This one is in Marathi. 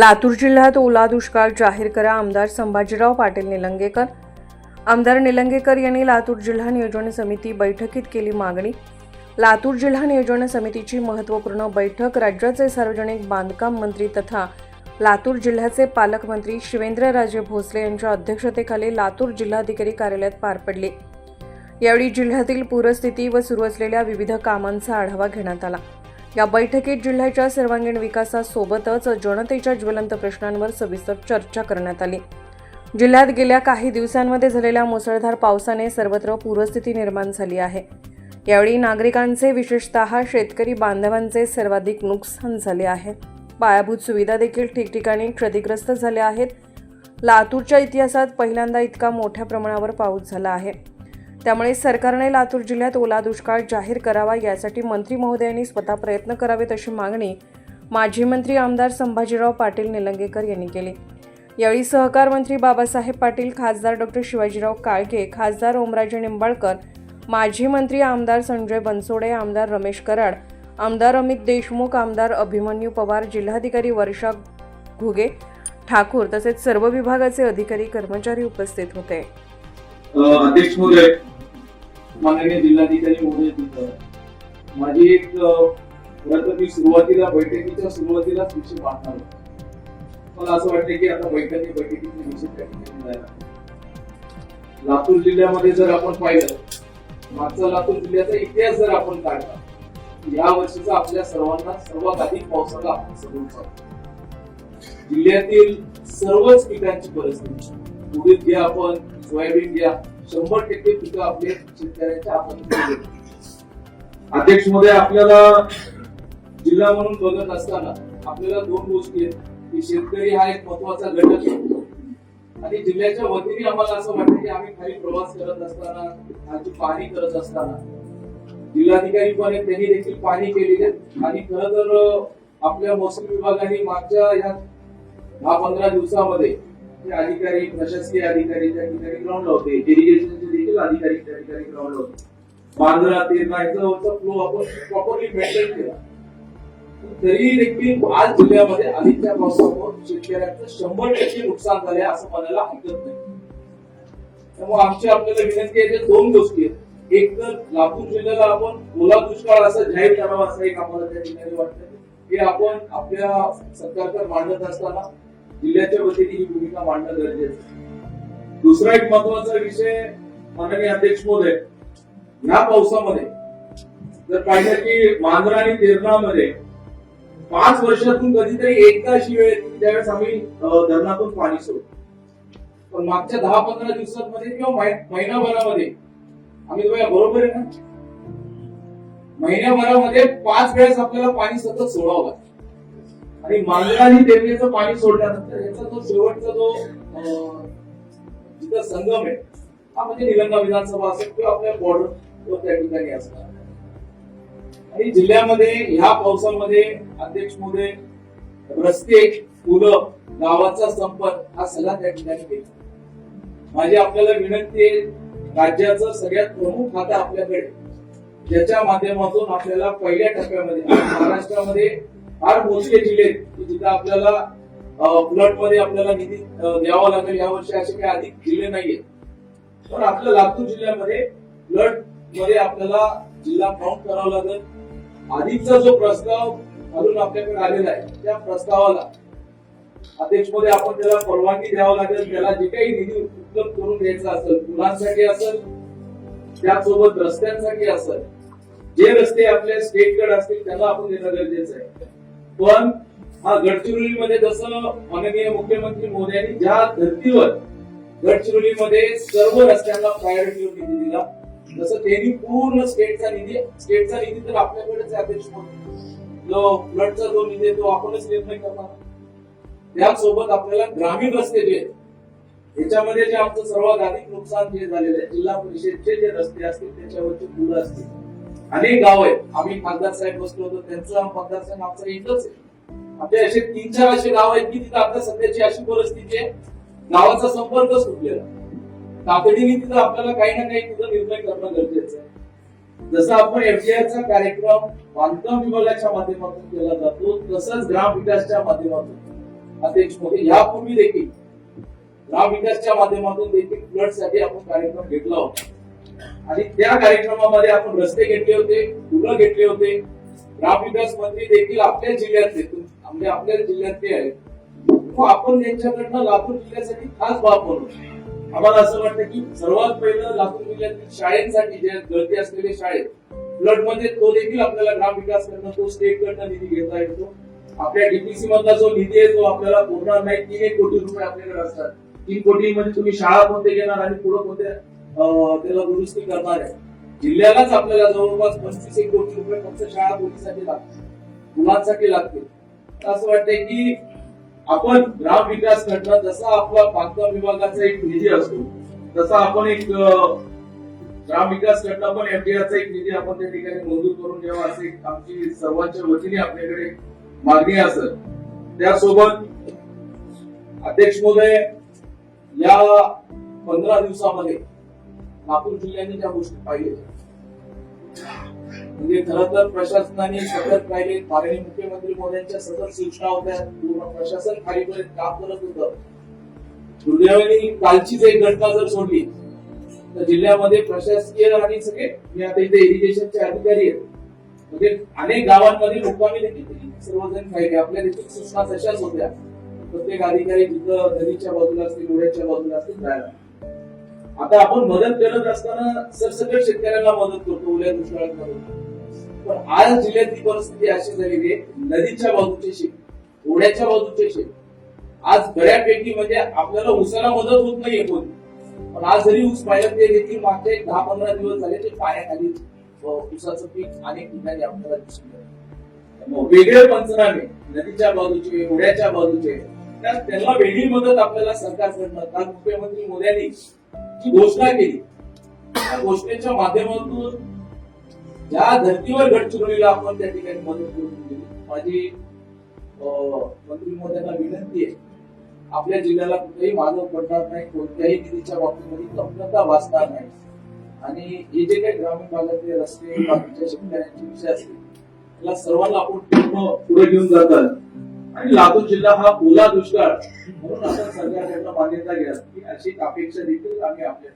लातूर जिल्ह्यात ओला दुष्काळ जाहीर करा. आमदार संभाजीराव पाटील निलंगेकर. आमदार निलंगेकर यांनी लातूर जिल्हा नियोजन समिती बैठकीत केली मागणी. लातूर जिल्हा नियोजन समितीची महत्त्वपूर्ण बैठक राज्याचे सार्वजनिक बांधकाम मंत्री तथा लातूर जिल्ह्याचे पालकमंत्री शिवेंद्रराजे भोसले यांच्या अध्यक्षतेखाली लातूर जिल्हाधिकारी कार्यालयात पार पडली. यावेळी जिल्ह्यातील पूरस्थिती व सुरू असलेल्या विविध कामांचा आढावा घेण्यात आला. या बैठकीत जिल्ह्याच्या सर्वांगीण विकासासोबतच जनतेच्या ज्वलंत प्रश्नांवर सविस्तर चर्चा करण्यात आली. जिल्ह्यात गेल्या काही दिवसांमध्ये झालेल्या मुसळधार पावसाने सर्वत्र पूरस्थिती निर्माण झाली आहे. यावेळी नागरिकांचे विशेषतः शेतकरी बांधवांचे सर्वाधिक नुकसान झाले आहे. पायाभूत सुविधा देखील ठिकठिकाणी क्षतिग्रस्त झाल्या आहेत. लातूरच्या इतिहासात पहिल्यांदा इतका मोठ्या प्रमाणावर पाऊस झाला आहे. त्यामुळे सरकारने लातूर जिल्ह्यात ओला दुष्काळ जाहीर करावा यासाठी मंत्री महोदयांनी स्वतः प्रयत्न करावेत अशी मागणी माजी मंत्री आमदार संभाजीराव पाटील निलंगेकर यांनी केली. यावेळी सहकार मंत्री बाबासाहेब पाटील खासदार डॉक्टर शिवाजीराव काळगे खासदार ओमराजे निंबाळकर माजी मंत्री आमदार संजय बनसोडे आमदार रमेश कराड आमदार अमित देशमुख आमदार अभिमन्यू पवार जिल्हाधिकारी वर्षा घुगे ठाकूर तसेच सर्व विभागाचे अधिकारी कर्मचारी उपस्थित होते. अध्यक्ष महोदय माननीय जिल्हाधिकारी महोदय माझी एक खरं तर मी सुरुवातीला बैठकीच्या सुरुवातीला विषय मांडणार होतो. मला असं वाटतं की आता बैठकी बैठकीची निश्चित लातूर जिल्ह्यामध्ये जर आपण पाहिलं मागचा लातूर जिल्ह्याचा इतिहास जर आपण काढला या वर्षीचा आपल्या सर्वांना सर्वात अधिक पावसाला आपण समोर जिल्ह्यातील सर्वच पिकांची परिस्थिती. उडीद घ्या आपण सोयाबीन घ्या शंभर टक्के पिकं आपले शेतकऱ्यांच्या हातात अध्यक्षमध्ये आपल्याला जिल्हा म्हणून बघत असताना आपल्याला दोन गोष्टी आहेत. की शेतकरी हा एक महत्त्वाचा घटक आहे. आणि जिल्ह्याच्या वतीने आम्हाला असं वाटतं की आम्ही खाली प्रवास करत असताना खालची पाहणी करत असताना जिल्हाधिकारी पण आहेत, त्यांनी देखील पाहणी केलेली आहे. आणि खर तर आपल्या महसूल विभागाने मागच्या ह्या दहा पंधरा दिवसामध्ये जे अधिकारी प्रशासकीय अधिकारी त्या ठिकाणी ग्राउंडला होते. इरिगेशनचे देखील अधिकारी त्या ठिकाणी ग्राउंडला होते. बांद्रा तेरणा याचा फ्लो आपण प्रॉपरली मेंटेन केला. तरी देखील आज जिल्ह्यामध्ये आधीच्या पावसामुळे शेतकऱ्यांचं शंभर टक्के नुकसान झाले असं म्हणायला हरकत नाही. त्यामुळे आमची आपल्याला विनंती आहे दोन गोष्टी आहेत. एक तर लातूर जिल्ह्याला आपण ओला दुष्काळ असं जाहीर करावा असं एक आम्हाला त्या ठिकाणी वाटतं. की आपण आपल्या सरकारकडे मांडत असताना जिल्ह्याच्या वतीने ही भूमिका मांडणं गरजेचं दुसरा एक महत्त्वाचा विषय माननीय अध्यक्ष महोदय या पावसामध्ये जर पाहिलं की मांजरा आणि तेरणामध्ये पाच वर्षातून कधीतरी एकदा अशी वेळ येते त्यावेळेस आम्ही धरणातून पाणी सोडतो. पण मागच्या दहा पंधरा दिवसांमध्ये किंवा महिनाभरामध्ये आम्ही बघा बरोबर आहे ना? महिन्याभरामध्ये पाच वेळेस आपल्याला पाणी सतत सोडावं लागतं. आणि मांजरा आणि तेरणीचं पाणी सोडल्यानंतर याचा जो शेवटचा जो जिथं संगम आहे हा म्हणजे निलंगा विधानसभा असेल किंवा आपल्या बॉर्डर त्या ठिकाणी असणार. आणि जिल्ह्यामध्ये ह्या पावसामध्ये अध्यक्ष मोदय रस्ते पुलं गावाचा संपर्क हा सगळा त्या ठिकाणी केला. माझी आपल्याला विनंती आहे राज्याचं सगळ्यात प्रमुख खातं आपल्याकडे ज्याच्या माध्यमातून आपल्याला पहिल्या टप्प्यामध्ये महाराष्ट्रामध्ये फार मोजके जिल्हे आहेत. आपल्याला फ्लडमध्ये आपल्याला निधी द्यावा लागेल. या वर्षी असे काही अधिक जिल्हे नाहीयेत पण आपल्या लातूर जिल्ह्यामध्ये फ्लडमध्ये आपल्याला जिल्हा काउंट करावा लागेल. आधीचा जो प्रस्ताव अजून आपल्याकडे आलेला आहे त्या प्रस्तावाला अध्यक्षमध्ये आपण त्याला परवानगी द्यावा लागेल. त्याला जे काही निधी उपलब्ध करून द्यायचा असेल पुलांसाठी असेल त्यासोबत रस्त्यांसाठी असेल जे रस्ते आपल्या स्टेटकडे असतील त्यांना आपण देणं गरजेचं आहे. पण हा गडचिरोलीमध्ये जसं माननीय मुख्यमंत्री मोदयांनी ज्या धर्तीवर गडचिरोलीमध्ये सर्व रस्त्यांना प्रायोरिटी निधी दिला जसं त्यांनी पूर्ण स्टेटचा निधी स्टेटचा निधी तर आपल्याकडेच अध्यक्ष जो फ्लडचा जो निधी आहे तो आपणच निर्णय करणार. त्यासोबत आपल्याला ग्रामीण रस्ते जे आहेत याच्यामध्ये जे आमचं सर्वात अधिक नुकसान जे झालेलं आहे जिल्हा परिषदचे जे रस्ते असतील त्याच्यावरची पुलं असतील अनेक गाव आहेत. आम्ही खासदार साहेब बसलो होतो त्यांचा मतदारसंघ आमचा इथंच आहे. आपले असे तीन चार असे गाव आहेत की तिथं आता सध्याची अशी परिस्थिती आहे. गावाचा संपर्क सुटलेला. तातडीने तिथं आपल्याला काही ना काही तिथं निर्णय करणं गरजेचं आहे. जसं आपण FDR चा कार्यक्रम बांधकाम विभागाच्या माध्यमातून केला जातो तसंच ग्राम विकासच्या माध्यमातून. अध्यक्ष मोदी यापूर्वी देखील ग्राम विकासच्या माध्यमातून देखील फ्लडसाठी आपण कार्यक्रम घेतला होता. आणि त्या कार्यक्रमामध्ये आपण रस्ते घेतले होते पुलं घेतले होते. ग्रामविकास मंत्री देखील आपल्या जिल्ह्यातले म्हणजे आपल्या जिल्ह्यातले आहेत. आपण त्यांच्याकडनं लातूर जिल्ह्यासाठी खास बाब बनवतो आम्हाला असं वाटतं की सर्वात पहिलं लातूर जिल्ह्यातील शाळेसाठी जे गळती असलेले शाळेत फ्लडमध्ये तो देखील आपल्याला ग्राम विकास करणं तो स्टेट कडनं निधी घेता येतो. आपल्या डीपीसी मधला जो निधी आहे तो आपल्याला पूर्ण नाही. तीन एक कोटी रुपये आपल्याकडे असतात. तीन कोटी म्हणजे तुम्ही शाळा कोणते घेणार आणि पुढे कोणत्या त्याला दुरुस्ती करणार आहे. जिल्ह्यालाच आपल्याला जवळपास पस्तीस एक कोटी रुपये फक्त शाळा पोलीसाठी लागतील. मुलांसाठी लागतील. तर असं वाटतंय की आपण ग्राम विकास करणं जसा आपला बांधकाम विभागाचा एक निधी असतो तसा आपण एक ग्राम विकास करणं पण एफडीआरचा एक निधी आपण त्या ठिकाणी मंजूर करून घ्यावा असे आमची सर्वांच्या वतीने आपल्याकडे मागणी असत त्यासोबत अध्यक्ष महोदय या पंधरा दिवसामध्ये नागपूर जिल्ह्याने ज्या गोष्टी पाहिल्या म्हणजे खरं तर प्रशासनाने सतत पाहिले माननीय मुख्यमंत्री मोद्यांच्या सतत सूचना होत्या पूर्ण प्रशासन खालीपर्यंत काम करत होतं. दुर्दैवाने कालचीच एक घटना जर सोडली तर जिल्ह्यामध्ये प्रशासकीय आणि सगळे मी आता इथे इरिगेशनचे अधिकारी आहेत. म्हणजे अनेक गावांमध्ये मुक्कामी देखील सर्वजण पाहिले. आपल्या देखील सूचना तशाच होत्या. प्रत्येक अधिकारी जिथं नदीच्या बाजूला असतील ओढ्याच्या बाजूला असतील जायला. आता आपण मदत करत असताना सरसकट शेतकऱ्यांना मदत करतो ओल्या दुष्काळात मदत पण आज जिल्ह्यातली परिस्थिती अशी झालेली आहे नदीच्या बाजूचे शेत ओढ्याच्या बाजूचे शेत. आज बऱ्यापैकी म्हणजे आपल्याला उसाला मदत होत नाहीये कोणी. पण आज जरी ऊस पाहिलं ते देखील मागचे दहा पंधरा दिवस झाले ते पाण्याखाली ऊसाचं पीक अनेक ठिकाणी आपल्याला दिसून वेगळे पंचनामे नदीच्या बाजूचे ओढ्याच्या बाजूचे त्यांना वेगळी मदत आपल्याला सरकारकडनं. काल मुख्यमंत्री मोदयांनी जी घोषणा केली. त्या घोषणेच्या माध्यमातून ज्या धर्तीवर गडचिरोलीला आपण त्या ठिकाणी मदत करून दिली. माझी मंत्री महोदयांना विनंती आहे आपल्या जिल्ह्याला कुठेही मागं पडणार नाही कोणत्याही निधीच्या बाबतीमध्ये कमतरता वाचणार नाही. आणि हे जे काही ग्रामीण भागातले रस्ते बाकीच्या शेतकऱ्यांचे विषय असतील त्याला सर्वांना आपण पूर्ण पुढे घेऊन जातात आणि लातूर जिल्हा हा ओला दुष्काळ म्हणून आपण सरकारकडनं मान्यता घ्या की अशी अपेक्षा देखील आम्ही आपल्या